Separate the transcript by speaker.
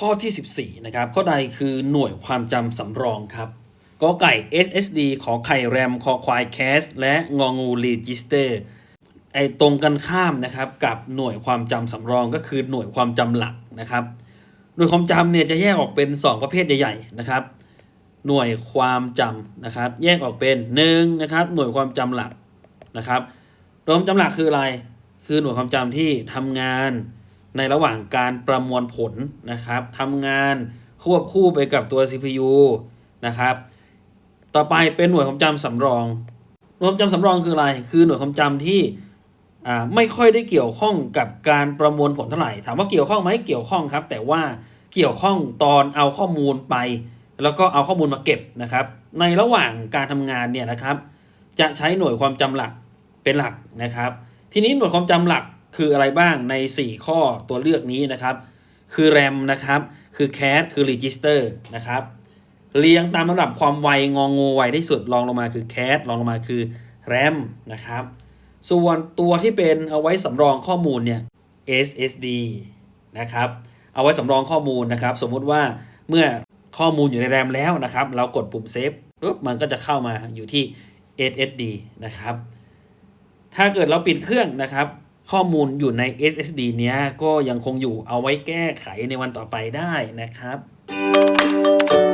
Speaker 1: ข้อที่ 14 นะครับ ข้อใดคือหน่วยความจำสำรองครับกอไก่ SSD ขอไข่แรมคอควายแคสและงองู register ไอตรงกันข้ามนะครับกับหน่วยความจำสำรองก็คือหน่วยความจำหลักนะครับ หน่วยความจำเนี่ยจะแยกออกเป็น 2 ประเภทใหญ่ๆนะครับ หน่วยความจำนะครับ แยกออกเป็น1นะครับหน่วยความจำหลักนะครับหน่วยความจำหลักคืออะไร คือหน่วยความจำที่ทำงาน ในระหว่างการประมวลผลนะครับทำงานควบคู่ไปกับตัว CPU นะครับ ต่อไปเป็นหน่วยความจำสำรอง หน่วยความจำสำรองคืออะไร คือหน่วยความจำที่ไม่ค่อยได้เกี่ยวข้องกับการประมวลผลเท่าไหร่ ถามว่าเกี่ยวข้องไหมเกี่ยวข้องครับ แต่ว่าเกี่ยวข้องตอนเอาข้อมูลไป แล้วก็เอาข้อมูลมาเก็บนะครับ ในระหว่างการทำงานเนี่ยนะครับ จะใช้หน่วยความจำหลักเป็นหลักนะครับ ทีนี้หน่วยความจำหลัก คืออะไรบ้างใน 4 ข้อตัวเลือกนี้นะครับ คือ RAM นะครับ คือ Cat คือ register นะครับ เรียงตามลำดับความไวงองูไวที่สุดรองลงมาคือ cache รองลงมาคือ RAM นะครับ ส่วนตัวที่เป็นเอาไว้สำรองข้อมูลเนี่ย SSD นะครับ เอาไว้สำรองข้อมูลนะครับ สมมุติว่าเมื่อข้อมูลอยู่ในแรมแล้วนะครับ เรากดปุ่มเซฟปุ๊บมันก็จะเข้ามาอยู่ที่ SSD นะครับ ถ้าเกิดเราปิดเครื่องนะครับ ข้อมูลอยู่ใน SSD เนี้ยก็ยังคงอยู่เอาไว้แก้ไขในวันต่อไปได้นะครับ